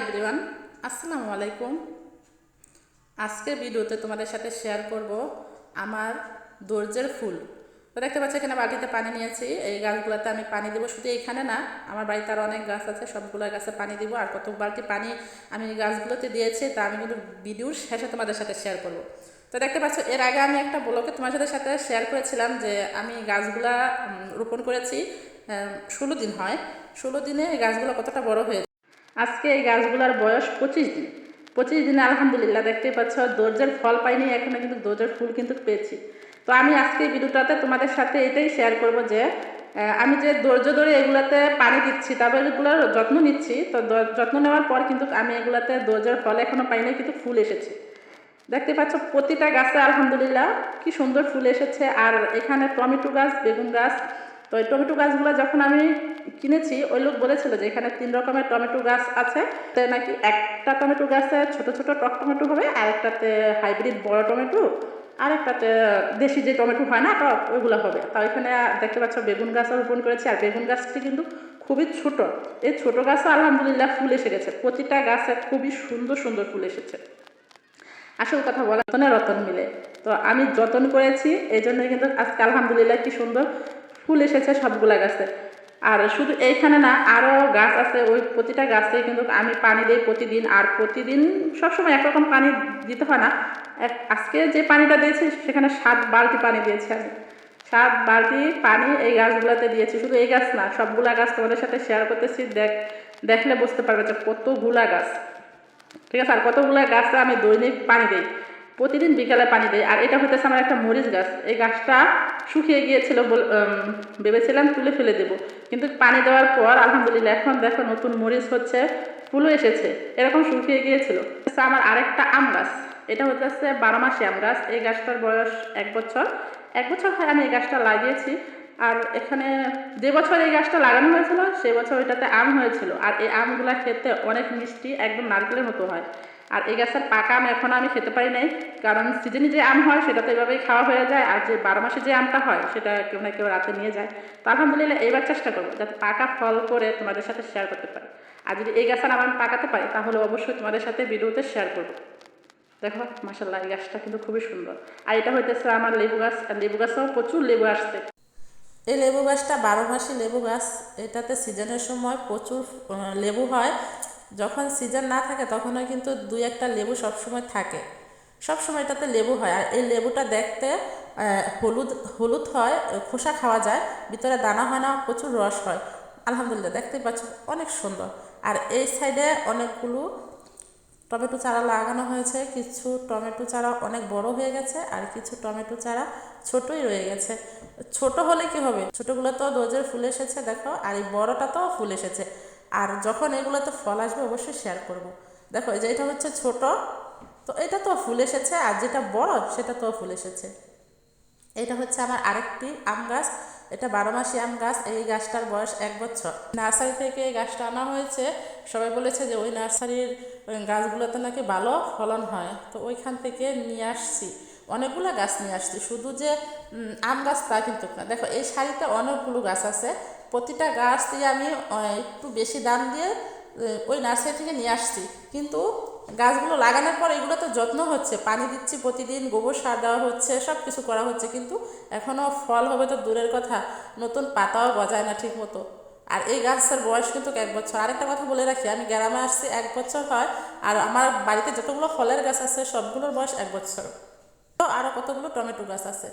Everyone আসসালামু আলাইকুম। আজকের ভিডিওতে তোমাদের সাথে শেয়ার করব আমার দর্জের ফুল। দেখতে পাচ্ছ, এখানে বালতিতে পানি নিয়েছি এই গাছগুলোতে আমি পানি দেবো শুধু এইখানে না, আমার বাড়িতে আরও অনেক গাছ আছে, সবগুলো গাছে পানি দিব। আর কত বালতি পানি আমি গাছগুলোতে দিয়েছি, তা আমি কিন্তু ভিডিওর শেষে তোমাদের সাথে শেয়ার করব। তো দেখতে পাচ্ছ, এর আগে আমি একটা ব্লগে তোমার সাথে সাথে শেয়ার করেছিলাম যে আমি গাছগুলা রোপণ করেছি ষোলো দিন হয়। ষোলো দিনে গাছগুলো কতটা বড় হয়েছে? আজকে এই গাছগুলোর বয়স পঁচিশ দিন। পঁচিশ দিনে আলহামদুলিল্লাহ দেখতেই পাচ্ছ, দরজার ফল পাইনি, এখনও কিন্তু দরজার ফুল কিন্তু পেয়েছি। তো আমি আজকে ভিডিওটাতে তোমাদের সাথে এটাই শেয়ার করব যে আমি যে ধৈর্য ধরে এগুলাতে পানি দিচ্ছি তারপর এগুলোর যত্ন নিচ্ছি। তো যত্ন নেওয়ার পর কিন্তু আমি এগুলাতে দরজার ফল এখনও পাইনি, কিন্তু ফুল এসেছে। দেখতে পাচ্ছ, প্রতিটা গাছে আলহামদুলিল্লাহ কি সুন্দর ফুল এসেছে। আর এখানে টমেটো গাছ, বেগুন গাছ তো এই টমেটো গাছগুলো যখন আমি কিনেছি, ওই লোক বলেছিল যে এখানে তিন রকমের টমেটো গাছ আছে। তো নাকি একটা টমেটো গাছে ছোট ছোট টক টমেটো হবে, আর একটাতে হাইব্রিড বড় টমেটো, আর একটাতে দেশি যে টমেটো হয় না, টক, ওইগুলো হবে। তো এখানে দেখতে পাচ্ছ বেগুন গাছও রোপণ করেছি, আর বেগুন গাছটি কিন্তু খুবই ছোট। এই ছোট গাছও আলহামদুলিল্লাহ ফুল এসে গেছে। প্রতিটা গাছে খুবই সুন্দর সুন্দর ফুল এসেছে। আসল কথা বলা, রতনে, রতন মিলে। তো আমি যতন করেছি এই জন্যই কিন্তু আজকে আলহামদুলিল্লাহ কি সুন্দর ফুল এসেছে সবগুলা গাছে। আর শুধু এইখানে না আরও গাছ আছে, ওই প্রতিটা গাছে কিন্তু আমি পানি দিই প্রতিদিন। আর প্রতিদিন সবসময় একরকম পানি দিতে হয় না। এক- আজকে যে পানিটা দিয়েছি, সেখানে সাত বালতি পানি দিয়েছি আমি। সাত বালতি পানি এই গাছগুলোতে দিয়েছি। শুধু এই গাছ না, সবগুলা গাছ তোমাদের সাথে শেয়ার করতেছি। দেখ, দেখলে বুঝতে পারবে যে কতগুলা গাছ। ঠিক আছে? আর কতগুলা গাছে আমি দৈনিক পানি দিই। প্রতিদিন বিকালে পানি দিই আর এটা হতেছে আমার একটা মরিচ গাছ। এই গাছটা শুকিয়ে গিয়েছিল ভেবেছিলাম তুলে ফেলে দেব। কিন্তু পানি দেওয়ার পর, আলহামদুলিল্লাহ, এখন দেখো নতুন মরিচ হচ্ছে, ফুলও এসেছে। এরকম শুকিয়ে গিয়েছিল। আমার আরেকটা আম গাছ। এটা হচ্ছে বারো মাসি আম গাছ। এই গাছটার বয়স এক বছর। এক বছর হয় আমি এই গাছটা লাগিয়েছি। আর এখানে যে বছর এই গাছটা লাগানো হয়েছিল, সে বছর ওইটাতে আম হয়েছিল। আর এই আমগুলা খেতে অনেক মিষ্টি, একদম নারকেলের মতো হয়। আর এই গাছের পাকা আম এখন আমি খেতে পারি নাই। কারণ সিজনে যে আম হয়, সেটা তো এভাবেই খাওয়া হয়ে যায়। আর যে বারো মাসে যে আমটা হয়, সেটা কেউ না কেউ রাতে নিয়ে যায়। তো আলহামদুলিল্লাহ এবার চেষ্টা করব যাতে পাকা ফল করে তোমাদের সাথে শেয়ার করতে পারি। আর যদি এই গাছের আম আমি পাকাতে পারি, তাহলে অবশ্যই তোমাদের সাথে ভিডিওতে শেয়ার করব। দেখো মাসাল্লাহ এই গাছটা কিন্তু খুবই সুন্দর। আর এটা হইতেছে আমার লেবু গাছ, আর লেবু গাছেও প্রচুর লেবু আসছে। এই লেবু গাছটা বারো মাসি লেবু গাছ। এটাতে সিজনের সময় প্রচুর লেবু হয়। যখন সিজন না থাকে তখনও কিন্তু দুই একটা লেবু সবসময় থাকে। সবসময় এটাতে লেবু হয়। আর এই লেবুটা দেখতে হলুদ হলুদ হয়, খোসা খাওয়া যায়, ভিতরে দানা হয় না, প্রচুর রস হয়। আলহামদুলিল্লাহ, দেখতেই পাচ্ছ, অনেক সুন্দর। আর এই সাইডে অনেকগুলো টমেটো চারা লাগানো হয়েছে। কিছু টমেটো চারা অনেক বড় হয়ে গেছে, আর কিছু টমেটো চারা ছোটই রয়ে গেছে। ছোট হলে কি হবে? ছোটগুলো তো দোজের ফুল এসেছে, দেখো। আর এই বড়টা তো ফুল এসেছে। আর যখন এগুলোতে ফল আসবে, অবশ্যই শেয়ার করব। দেখো যে এটা হচ্ছে ছোট, তো এটা তো ফুল এসেছে, আর যেটা বড়, সেটা তো ফুল এসেছে। এটা হচ্ছে আমার আরেকটি আম গাছ, এটা বারো মাসি আম গাছ, এই গাছটার বয়স এক বছর। নার্সারি থেকে এই গাছটা আনা হয়েছে, সবাই বলেছে যে ওই নার্সারির গাছগুলোতে নাকি ভালো ফলন হয়, তো ওইখান থেকে নিয়ে আসছি। অনেকগুলো গাছ নিয়ে আসছি, শুধু যে আম গাছ তা কিন্তু না। দেখো, এই শাড়িতে অনেকগুলো গাছ আছে প্রতিটা গাছ দিয়ে আমি একটু বেশি দাম দিয়ে ওই নার্সারি থেকে নিয়ে আসছি। কিন্তু গাছগুলো লাগানোর পর এগুলো তো যত্ন হচ্ছে। পানি দিচ্ছি প্রতিদিন, গোবর সার দেওয়া হচ্ছে সব কিছু করা হচ্ছে। কিন্তু এখনও ফল হবে তো দূরের কথা, নতুন পাতাও গজায় না ঠিক মতো আর এই গাছের বয়স কিন্তু এক বছর। আরেকটা কথা বলে রাখি, আমি গ্রামে আসছি, এক বছর হয়, আর আমার বাড়িতে যতগুলো ফলের গাছ আছে, সবগুলোর বয়স এক বছর। তো আরও কতগুলো টমেটো গাছ আছে?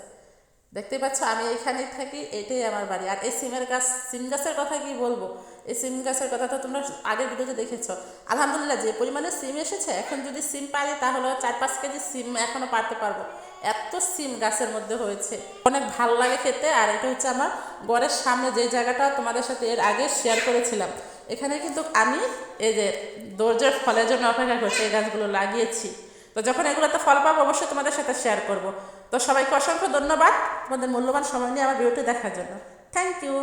দেখতেই পাচ্ছ, আমি এখানেই থাকি, এটাই আমার বাড়ি। আর এই সিমের গাছ, সিম গাছের কথা কি বলব? এই সিম গাছের কথা তো তোমরা আগের ভিডিওতে দেখেছ। আলহামদুলিল্লাহ, যে পরিমাণে সিম এসেছে, এখন যদি সিম পারি তাহলে চার পাঁচ কেজি সিম এখনও পারতে পারব। এত সিম গাছের মধ্যে হয়েছে। অনেক ভালো লাগে খেতে, আর এটা হচ্ছে আমার ঘরের সামনে যে জায়গাটা, তোমাদের সাথে এর আগে শেয়ার করেছিলাম। এখানে কিন্তু আমি এই যে দরজার ফলের জন্য অপেক্ষা করছি, এই গাছগুলো লাগিয়েছি। তো যখন এগুলোতে ফল পাবো, অবশ্যই তোমাদের সাথে শেয়ার করব। তো সবাইকে অসংখ্য ধন্যবাদ। তোমাদের মূল্যবান সময় নিয়ে আমার ভিডিওটি দেখার জন্য। Thank you